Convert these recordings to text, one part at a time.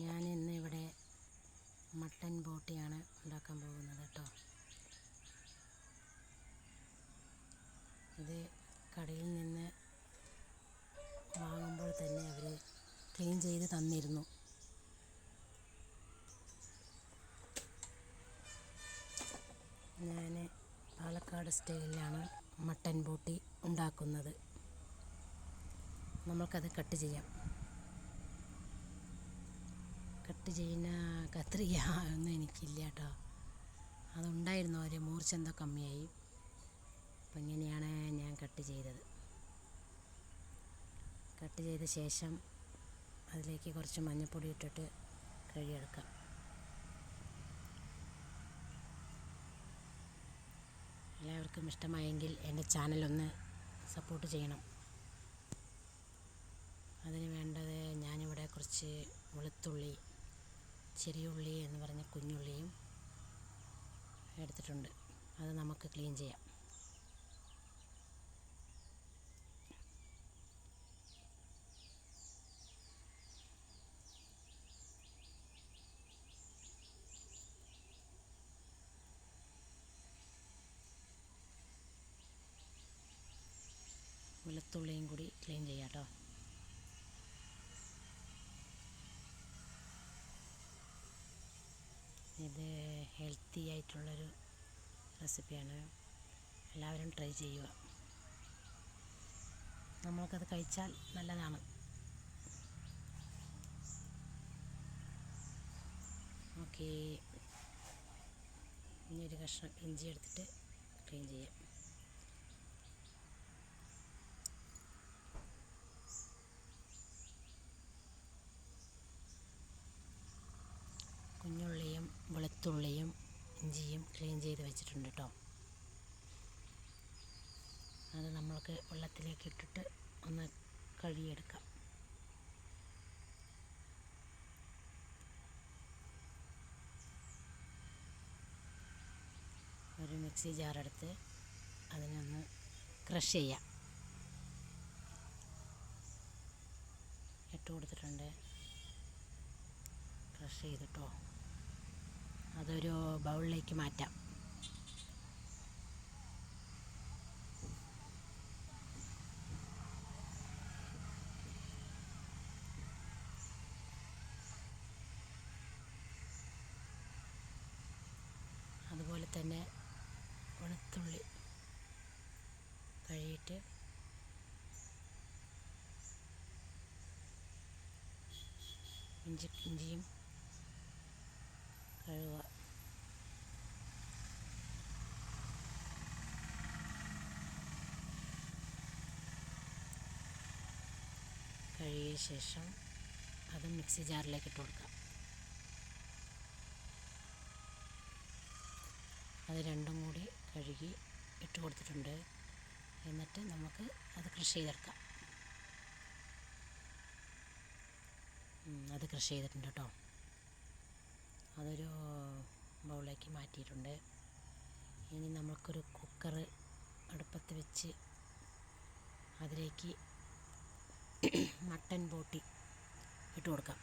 ഞാൻ ഇന്ന് ഇവിടെ മട്ടൻ ബോട്ടിയാണ് ഉണ്ടാക്കാൻ പോകുന്നത് കേട്ടോ. ഇത് കടയിൽ നിന്ന് വാങ്ങുമ്പോൾ തന്നെ അവർ ക്ലീൻ ചെയ്ത് തന്നിരുന്നു. ഞാൻ പാലക്കാട് സ്റ്റൈലിലാണ് മട്ടൻ ബോട്ടി ഉണ്ടാക്കുന്നത്. നമ്മൾക്കത് കട്ട് ചെയ്യാം. കട്ട് ചെയ്യുന്ന കത്രിക ഒന്നും എനിക്കില്ല കേട്ടോ. അതുണ്ടായിരുന്നു ഒരു മൂർച്ച എന്തോ കമ്മിയായി. അപ്പം ഇങ്ങനെയാണ് ഞാൻ കട്ട് ചെയ്തത്. കട്ട് ചെയ്ത ശേഷം അതിലേക്ക് കുറച്ച് മഞ്ഞൾപ്പൊടി ഇട്ടിട്ട് കഴുകിയെടുക്കാം. എല്ലാവർക്കും ഇഷ്ടമായെങ്കിൽ എന്റെ ചാനലൊന്ന് സപ്പോർട്ട് ചെയ്യണം. അതിന് വേണ്ടത് ഞാനിവിടെ കുറച്ച് വെളുത്തുള്ളി ചെറിയ ഉള്ളി എന്ന് പറഞ്ഞ കുഞ്ഞുള്ളിയും എടുത്തിട്ടുണ്ട്. അത് നമുക്ക് ക്ലീൻ ചെയ്യാം. വെളുത്തുള്ളിയും കൂടി ക്ലീൻ ചെയ്യാം കേട്ടോ ഇത് ഹെൽത്തി ആയിട്ടുള്ളൊരു റെസിപ്പിയാണ്. എല്ലാവരും ട്രൈ ചെയ്യുക. നമ്മൾക്കത് കഴിച്ചാൽ നല്ലതാണ്. ഓക്കേ. ഇനി ഒരു കഷ്ണം ഇഞ്ചി എടുത്തിട്ട് ക്ലീൻ ചെയ്യാം കുഞ്ഞുള്ളിയും വെളുത്തുള്ളിയും ഇഞ്ചിയും ക്ലീൻ ചെയ്ത് വെച്ചിട്ടുണ്ട് കേട്ടോ അത് നമ്മൾക്ക് വെള്ളത്തിലേക്ക് ഇട്ടിട്ട് ഒന്ന് കഴുകിയെടുക്കാം. ഒരു മിക്സി ജാറെടുത്ത് അതിനൊന്ന് ക്രഷ് ചെയ്യാം. ഇട്ട് കൊടുത്തിട്ടുണ്ട്. ക്രഷ് ചെയ്തിട്ടോ അതൊരു ബൗളിലേക്ക് മാറ്റാം. അതുപോലെ തന്നെ വെളുത്തുള്ളി കഴുകിയിട്ട് ഇഞ്ചി ഇഞ്ചിയും കഴുകുക കഴുകിയ ശേഷം അത് മിക്സി ജാറിലേക്ക് ഇട്ട് കൊടുക്കാം. അത് രണ്ടും കൂടി കഴുകി ഇട്ട് കൊടുത്തിട്ടുണ്ട്. എന്നിട്ട് നമുക്ക് അത് കൃഷി ചെയ്തെടുക്കാം. അത് കൃഷി ചെയ്തിട്ടുണ്ട് കേട്ടോ. അതൊരു ബൗളിലേക്ക് മാറ്റിയിട്ടുണ്ട്. ഇനി നമുക്കൊരു കുക്കർ അടുപ്പത്ത് വെച്ച് അതിലേക്ക് മട്ടൻ ബോട്ടി ഇട്ട് കൊടുക്കാം.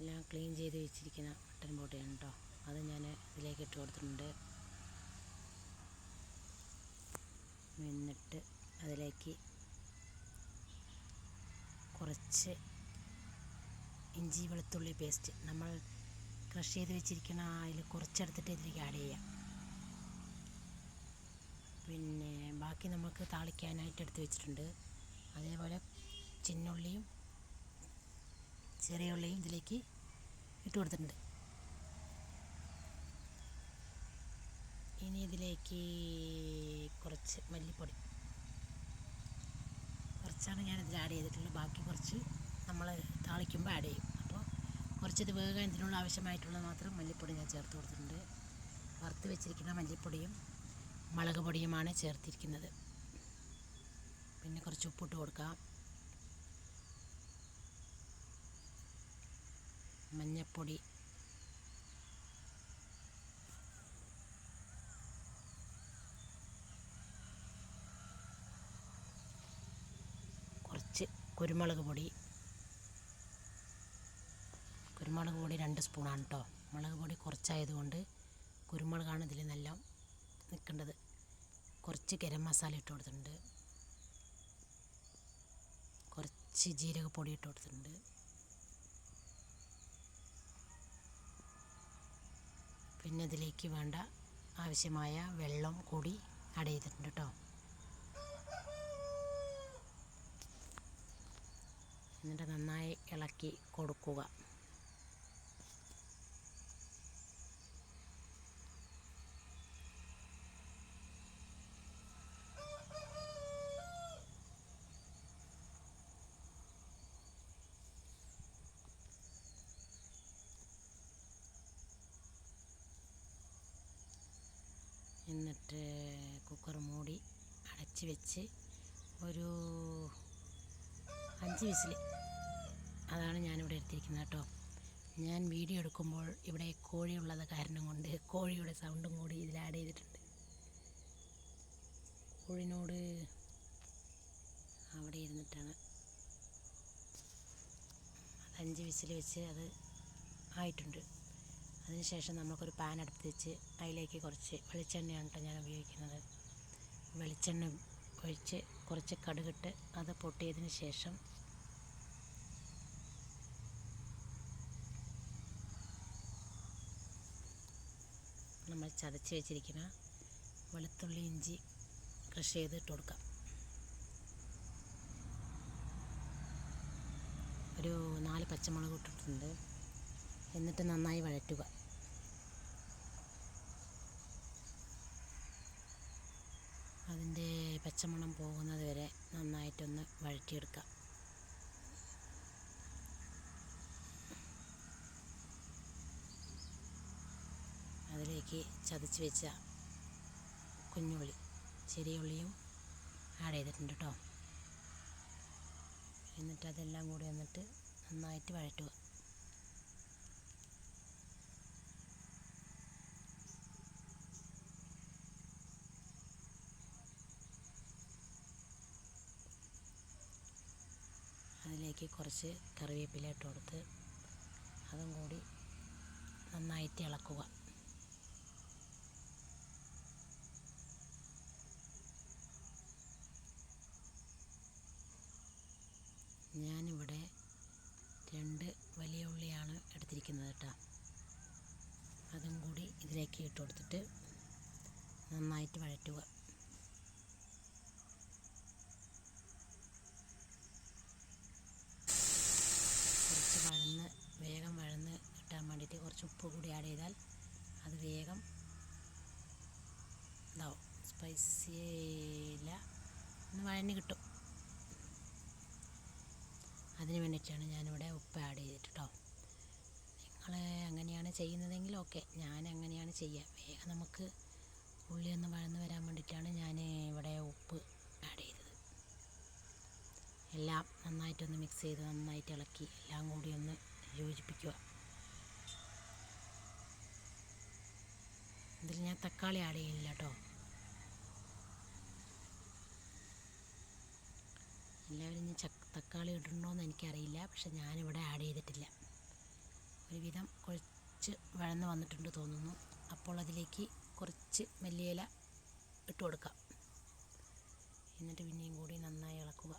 എല്ലാം ക്ലീൻ ചെയ്ത് വെച്ചിരിക്കുന്ന മട്ടൻ ബോട്ടിയാണ് കേട്ടോ. അത് ഞാൻ ഇതിലേക്ക് ഇട്ട് കൊടുത്തിട്ടുണ്ട്. എന്നിട്ട് അതിലേക്ക് കുറച്ച് ഇഞ്ചി വെളുത്തുള്ളി പേസ്റ്റ് നമ്മൾ ക്രഷ് ചെയ്ത് വെച്ചിരിക്കുന്ന അതിൽ കുറച്ചെടുത്തിട്ട് ഇതിലേക്ക് ആഡ് ചെയ്യാം. പിന്നെ ബാക്കി നമുക്ക് താളിക്കാനായിട്ട് എടുത്ത് വെച്ചിട്ടുണ്ട്. അതേപോലെ ചിന്നുള്ളിയും ചെറിയ ഉള്ളിയും ഇതിലേക്ക് ഇട്ട് കൊടുത്തിട്ടുണ്ട്. ഇനി ഇതിലേക്ക് കുറച്ച് മല്ലിപ്പൊടി. കുറച്ചാണ് ഞാൻ ഇതിൽ ആഡ് ചെയ്തിട്ടുള്ളത്. ബാക്കി കുറച്ച് നമ്മൾ താളിക്കുമ്പോൾ ആഡ് ചെയ്യും. അപ്പോൾ കുറച്ചിത് വേഗം ഇതിനുള്ള ആവശ്യമായിട്ടുള്ള മാത്രം മല്ലിപ്പൊടി ഞാൻ ചേർത്ത് കൊടുത്തിട്ടുണ്ട്. വറുത്ത് വെച്ചിരിക്കുന്ന മല്ലിപ്പൊടിയും മുളക് പൊടിയുമാണ് ചേർത്തിരിക്കുന്നത്. പിന്നെ കുറച്ച് ഉപ്പിട്ട് കൊടുക്കാം. മഞ്ഞൾപ്പൊടി കുറച്ച് കുരുമുളക് പൊടി. കുരുമുളക് പൊടി രണ്ട് സ്പൂണാണ് കേട്ടോ മുളക് പൊടി കുറച്ചായതുകൊണ്ട് കുരുമുളകാണ് ഇതിൽ നല്ല നിൽക്കേണ്ടത്. കുറച്ച് ഗരം മസാല ഇട്ട് കൊടുത്തിട്ടുണ്ട്. കുറച്ച് ജീരകപ്പൊടി ഇട്ട് കൊടുത്തിട്ടുണ്ട്. പിന്നെ ഇതിലേക്ക് വേണ്ട ആവശ്യമായ വെള്ളം കൂടി ആഡ് ചെയ്തിട്ടുണ്ട് കേട്ടോ എന്നിട്ട് നന്നായി ഇളക്കി കൊടുക്കുക. എന്നിട്ട് കുക്കർ മൂടി അടച്ച് വെച്ച് ഒരു അഞ്ച് വിസിൽ അതാണ് ഞാനിവിടെ എടുത്തിരിക്കുന്നത് കേട്ടോ. ഞാൻ വീഡിയോ എടുക്കുമ്പോൾ ഇവിടെ കോഴിയുള്ളത് കാരണം കൊണ്ട് കോഴിയുടെ സൗണ്ടും കൂടി ഇതിൽ ആഡ് ചെയ്തിട്ടുണ്ട്. കോഴിനോട് അവിടെ ഇരുന്നിട്ടാണ്. അഞ്ച് വിസിൽ വെച്ച് അത് ആയിട്ടുണ്ട്. അതിനുശേഷം നമുക്കൊരു പാൻ അടുത്ത് വെച്ച് അതിലേക്ക് കുറച്ച് വെളിച്ചെണ്ണയാണ് കേട്ടോ ഞാൻ ഉപയോഗിക്കുന്നത്. വെളിച്ചെണ്ണ ഒഴിച്ച് കുറച്ച് കടുകിട്ട് അത് പൊട്ടിയതിന് ശേഷം ചതച്ച് വെച്ചിരിക്കുന്ന വെളുത്തുള്ളി ഇഞ്ചി ക്രഷ് ചെയ്ത് ഇട്ട് കൊടുക്കാം. ഒരു നാല് പച്ചമുളക് ഇട്ടിട്ടുണ്ട്. എന്നിട്ട് നന്നായി വഴറ്റുക. അതിന്റെ പച്ചമണം പോകുന്നത് വരെ നന്നായിട്ടൊന്ന് വഴറ്റിയെടുക്കാം. അതിലേക്ക് ചതച്ച് വെച്ച കുഞ്ഞുള്ളി ചെറിയ ഉള്ളിയും ആഡ് ചെയ്തിട്ടുണ്ട് കേട്ടോ എന്നിട്ട് അതെല്ലാം കൂടി വന്നിട്ട് നന്നായിട്ട് വഴറ്റുക. അതിലേക്ക് കുറച്ച് കറിവേപ്പില ഇട്ട് കൊടുത്ത് അതും കൂടി നന്നായിട്ട് ഇളക്കുക ഞാനിവിടെ രണ്ട് വലിയ ഉള്ളിയാണ് എടുത്തിരിക്കുന്നത് കേട്ടോ അതും കൂടി ഇതിലേക്ക് ഇട്ട് കൊടുത്തിട്ട് നന്നായിട്ട് വഴറ്റുക. കുറച്ച് വഴന്ന് വേഗം വഴന്ന് കിട്ടാൻ വേണ്ടിയിട്ട് കുറച്ച് ഉപ്പ് കൂടി ആഡ് ചെയ്താൽ അത് വേഗം ഇതാവും. സ്പൈസി ഇല്ല ഒന്ന് വഴഞ്ഞ് കിട്ടും. അതിന് വേണ്ടിയിട്ടാണ് ഞാനിവിടെ ഉപ്പ് ആഡ് ചെയ്തിട്ട് കേട്ടോ അങ്ങനെയാണ് ചെയ്യുന്നതെങ്കിൽ ഓക്കെ ഞാൻ അങ്ങനെയാണ് ചെയ്യുക വേഗം നമുക്ക് ഉള്ളി ഒന്ന് വഴന്ന് വരാൻ വേണ്ടിയിട്ടാണ് ഞാൻ ഇവിടെ ഉപ്പ് ആഡ് ചെയ്തത്. എല്ലാം നന്നായിട്ടൊന്ന് മിക്സ് ചെയ്ത് നന്നായിട്ട് ഇളക്കി എല്ലാം കൂടി ഒന്ന് യോജിപ്പിക്കുക. ഇതിൽ ഞാൻ തക്കാളി ആഡ് ചെയ്യില്ല കേട്ടോ. എല്ലാവരും ഇനി തക്കാളി ഇടണോന്ന് എനിക്കറിയില്ല പക്ഷെ ഞാനിവിടെ ആഡ് ചെയ്തിട്ടില്ല. ഒരുവിധം കുറച്ച് വഴന്ന് വന്നിട്ടുണ്ട് തോന്നുന്നു. അപ്പോൾ അതിലേക്ക് കുറച്ച് മല്ലിയില ഇട്ട് കൊടുക്കാം. എന്നിട്ട് പിന്നെയും കൂടി നന്നായി ഇളക്കുക.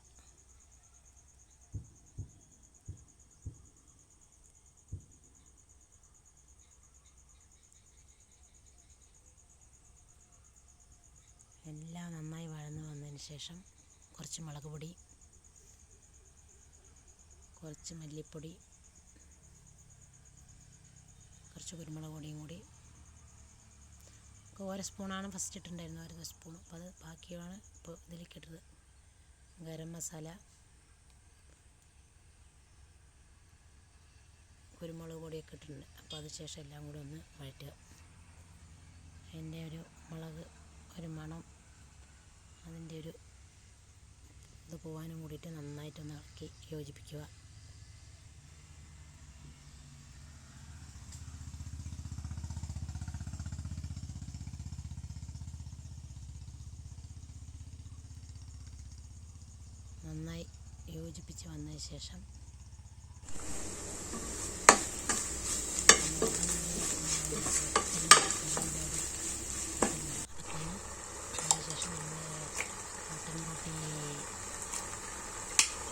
എല്ലാം നന്നായി വഴന്ന് വന്നതിന് ശേഷം കുറച്ച് മുളക് പൊടി കുറച്ച് മല്ലിപ്പൊടി കുറച്ച് കുരുമുളക് പൊടിയും കൂടി. ഓരോ സ്പൂണാണ് ഫസ്റ്റ് ഇട്ടിട്ടുണ്ടായിരുന്നത് ഓരോ സ്പൂൺ. അപ്പോൾ അത് ബാക്കിയാണ് ഇപ്പോൾ ഇതിലേക്ക് ഇട്ടത് ഗരം മസാല കുരുമുളക് പൊടിയൊക്കെ ഇട്ടിട്ടുണ്ട്. അപ്പോൾ അതിനുശേഷം ശേഷം എല്ലാം കൂടി ഒന്ന് വഴറ്റുക. അതിന്റെ ഒരു മുളക് ഒരു മണം അതിന്റെ ഒരു ഇത് പോകാനും കൂടിയിട്ട് നന്നായിട്ടൊന്ന് ഇളക്കി യോജിപ്പിക്കുക. യോജിപ്പിച്ച് വന്നതിന് ശേഷം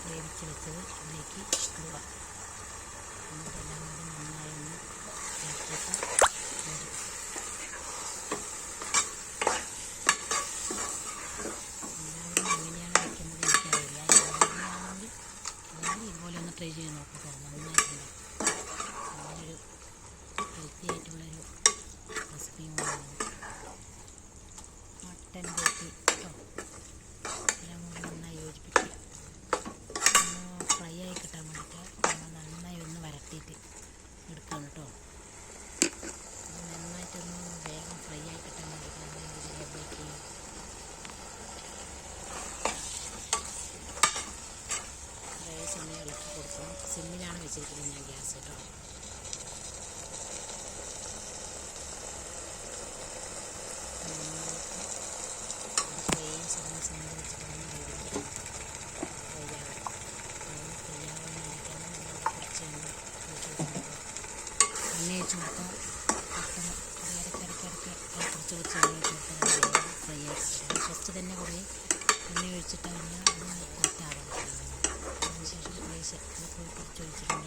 വേവിച്ച് വെച്ചത് അതിലേക്ക് ഇടുക എന്നിട്ടെല്ലാം കൂടി മട്ടൻ 저희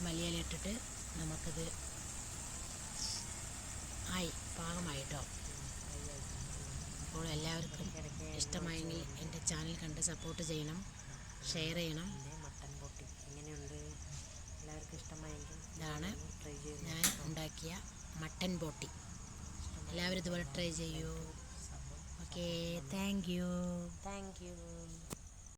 കുറച്ച് മല്ലിയില ഇട്ടിട്ട് നമുക്കിത് ആയി പാകമായിട്ടോ. അപ്പോൾ എല്ലാവർക്കും ഇഷ്ടമായെങ്കിൽ എന്റെ ചാനൽ കണ്ട് സപ്പോർട്ട് ചെയ്യണം ഷെയർ ചെയ്യണം. മട്ടൻ പൊട്ടി ഇങ്ങനെയുണ്ട് എല്ലാവർക്കും ഇഷ്ടമായെങ്കിൽ ഇതാണ് ഞാൻ ഉണ്ടാക്കിയ മട്ടൻ ബോട്ടി. എല്ലാവരും ഇതുപോലെ ട്രൈ ചെയ്യൂ. Okay thank you. Thank you.